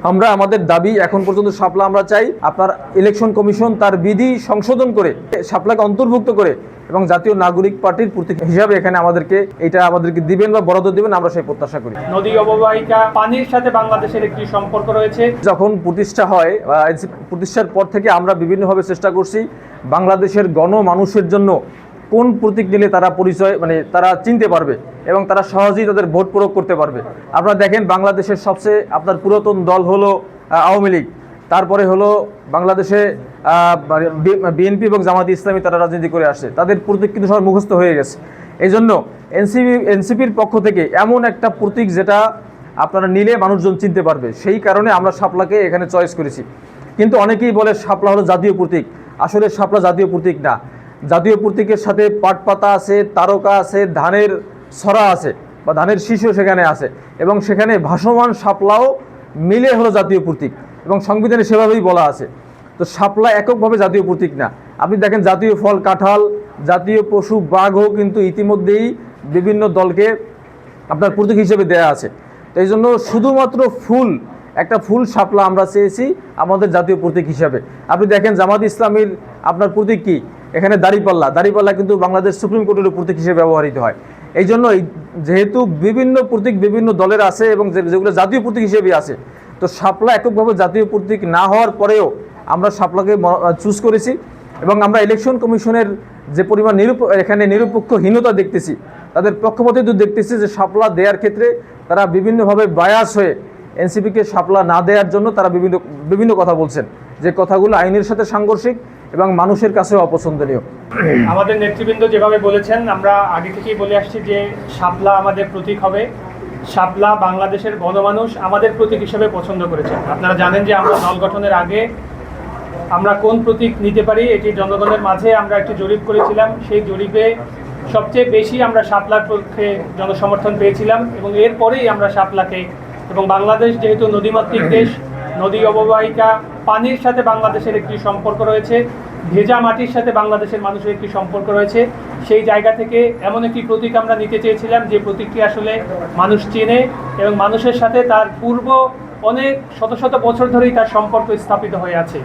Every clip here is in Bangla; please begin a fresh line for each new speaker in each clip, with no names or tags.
আমরা আমাদের দাবি এখন পর্যন্ত সাপলা আমরা চাই। আপনার ইলেকশন কমিশন তার বিধি সংশোধন করে শাপলাকে অন্তর্ভুক্ত করে এবং জাতীয় নাগরিক পার্টির প্রতীক হিসাবে এখানে আমাদেরকে এটা আমাদেরকে দিবেন বা বরাদ্দ দিবেন আমরা সেই প্রত্যাশা করি।
নদী অববাহিকা পানির সাথে বাংলাদেশের একটি সম্পর্ক রয়েছে।
যখন প্রতিষ্ঠা হয় বা প্রতিষ্ঠার পর থেকে আমরা বিভিন্নভাবে চেষ্টা করছি বাংলাদেশের গণ মানুষের জন্য কোন প্রতীক নিলে তারা পরিচয় মানে তারা চিনতে পারবে এবং তারা সহজেই তাদের ভোট প্রয়োগ করতে পারবে। আপনারা দেখেন বাংলাদেশের সবচেয়ে আপনার পুরাতন দল হলো আওয়ামী লীগ। তারপরে হলো বাংলাদেশে বিএনপি এবং জামাত ইসলামী তারা রাজনীতি করে আসছে। তাদের প্রতীক কিন্তু সবার মুখস্থ হয়ে গেছে। এই জন্য এনসিপি, এনসিপির পক্ষ থেকে এমন একটা প্রতীক যেটা আপনারা নিলে মানুষজন চিনতে পারবে। সেই কারণে আমরা শাপলাকে এখানে চয়েস করেছি। কিন্তু অনেকেই বলে শাপলা হলো জাতীয় প্রতীক। আসলে শাপলা জাতীয় প্রতীক না। জাতীয় প্রতীকের সাথে পাট পাতা আছে, তারকা আছে, ধানের ছড়া আছে বা ধানের শিশু সেখানে আছে এবং সেখানে ভাসমান শাপলাও মিলে হলো জাতীয় প্রতীক এবং সংবিধানে সেভাবেই বলা আছে। তো শাপলা এককভাবে জাতীয় প্রতীক না। আপনি দেখেন জাতীয় ফল কাঁঠাল, জাতীয় পশু বাঘও কিন্তু ইতিমধ্যেই বিভিন্ন দলকে আপনার প্রতীক হিসেবে দেয়া আছে। তো এই জন্য শুধুমাত্র ফুল, একটা ফুল শাপলা আমরা চেয়েছি আমাদের জাতীয় প্রতীক হিসাবে। আপনি দেখেন জামাত ইসলামীর আপনার প্রতীক কি? এখানে দাড়িপাল্লা। দাড়িপাল্লা কিন্তু বাংলাদেশ সুপ্রিম কোর্টের প্রতীক হিসেবে ব্যবহৃত হয়। এই জন্য যেহেতু বিভিন্ন প্রতীক বিভিন্ন দলের আছে এবং যেগুলো জাতীয় প্রতীক হিসেবে আছে, তো শাপলা এককভাবে জাতীয় প্রতীক না হওয়ার পরেও আমরা শাপলাকে চুজ করেছি এবং আমরা ইলেকশন কমিশনের যে পরিমাণ নিরূপ এখানে নিরপেক্ষহীনতা দেখতেছি, তাদের পক্ষপাতিত্ব দেখতেছি যে শাপলা দেওয়ার ক্ষেত্রে তারা বিভিন্নভাবে বায়াস হয়ে এনসিপিকে শাপলা না দেওয়ার জন্য তারা বিভিন্ন বিভিন্ন কথা বলছেন। যে কথাগুলো আইনের সাথে সাংঘর্ষিক এবং মানুষের কাছেও অপছন্দনীয়।
আমাদের নেতৃবৃন্দ যেভাবে বলেছেন, আমরা আগে থেকেই বলে আসছি যে শাপলা আমাদের প্রতীক হবে। শাপলা বাংলাদেশের গণমানুষ আমাদের প্রতীক হিসেবে পছন্দ করেছেন। আপনারা জানেন যে আমরা দল গঠনের আগে আমরা কোন প্রতীক নিতে পারি, এটি জনগণের মাঝে আমরা একটি জরিপ করেছিলাম। সেই জরিপে সবচেয়ে বেশি আমরা শাপলার পক্ষে জনসমর্থন পেয়েছিলাম এবং এরপরেই আমরা শাপলাকে এবং বাংলাদেশ যেহেতু নদীমাতৃক দেশ, নদী অববাহিকা পানির সাথে বাংলাদেশের একটি সম্পর্ক রয়েছে, ভেজা মাটির সাথে বাংলাদেশের মানুষের একটি সম্পর্ক রয়েছে। সেই জায়গা থেকে এমন একটি প্রতীক আমরা নিতে চেয়েছিলাম, যে প্রতীকটি আসলে মানুষ চেনে এবং মানুষের সাথে তার পূর্ব অনেক শত শত বছর ধরেই তার সম্পর্ক স্থাপিত হয়ে আছে।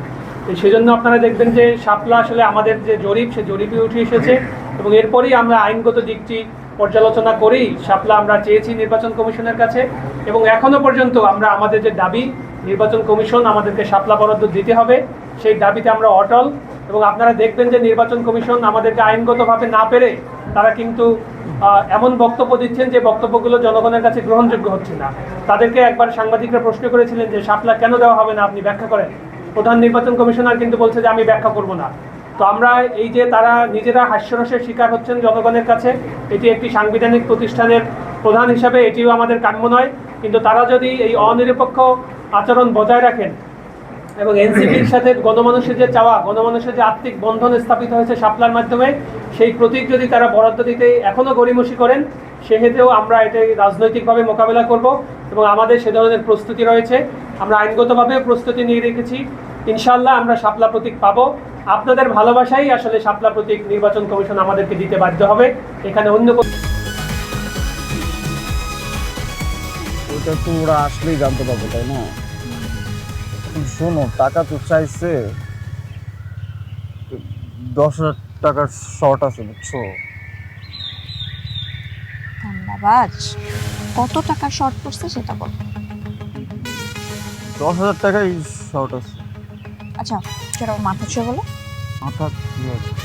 সেজন্য আপনারা দেখবেন যে শাপলা আসলে আমাদের যে জরিপ, সে জরিপে উঠে এসেছে এবং এরপরেই আমরা আইনগত দিকটি পর্যালোচনা করেই শাপলা আমরা চেয়েছি নির্বাচন কমিশনের কাছে এবং এখনও পর্যন্ত আমরা আমাদের যে দাবি নির্বাচন কমিশন আমাদেরকে সাপলা বরাদ্দ দিতে হবে। সেই দাবিতে আমরা অটল। এবং আপনারা দেখবেন যে নির্বাচন কমিশন আমাদেরকে আইনগতভাবে না পেরে তারা কিন্তু এমন বক্তব্য দিচ্ছেন যে বক্তব্যগুলো জনগণের কাছে গ্রহণযোগ্য হচ্ছে না। তাদেরকে একবার সাংবাদিকরা প্রশ্ন করেছিলেন যে সাপলা কেন দেওয়া হবে না, আপনি ব্যাখ্যা করেন। প্রধান নির্বাচন কমিশনার কিন্তু বলছে যে, আমি ব্যাখ্যা করব না। তো আমরা এই যে তারা নিজেরা হাস্যরসের শিকার হচ্ছেন জনগণের কাছে, এটি একটি সাংবিধানিক প্রতিষ্ঠানের প্রধান হিসাবে এটিও আমাদের কাম্য নয়। কিন্তু তারা যদি এই অনিরপেক্ষ আচরণ বজায় রাখেন এবং এনসিপির সাথে গণমানুষের যে চাওয়া গণমানুষের যে আর্থিক বন্ধন স্থাপিত হয়েছে সাপলার মাধ্যমে সেই প্রতীক যদি তারা বরাদ্দ দিতে এখনও গড়িমসি করেন সেক্ষেত্রেও আমরা এটাই রাজনৈতিকভাবে মোকাবেলা করব এবং আমাদের সে ধরনের প্রস্তুতি রয়েছে। আমরা আইনগতভাবে প্রস্তুতি নিয়ে রেখেছি। ইনশাল্লাহ আমরা শাপলা প্রতীক পাবো। আপনাদের ভালোবাসাই আসলে শাপলা প্রতীক নির্বাচন কমিশন আমাদেরকে দিতে বাধ্য হবে। এখানে অন্য কোনো
ওটা তো ওরা আসলেই জানতে পারবে তাই না? শোনো টাকা তো চাইছে দশ হাজার টাকার শর্ট আছে বুঝছ?
কত টাকা শর্ট পড়ছে সেটা বল।
দশ হাজার টাকাই শর্ট আছে।
আচ্ছা সেটা মাথা ছুঁয়ে বলো।
মাথা হবে?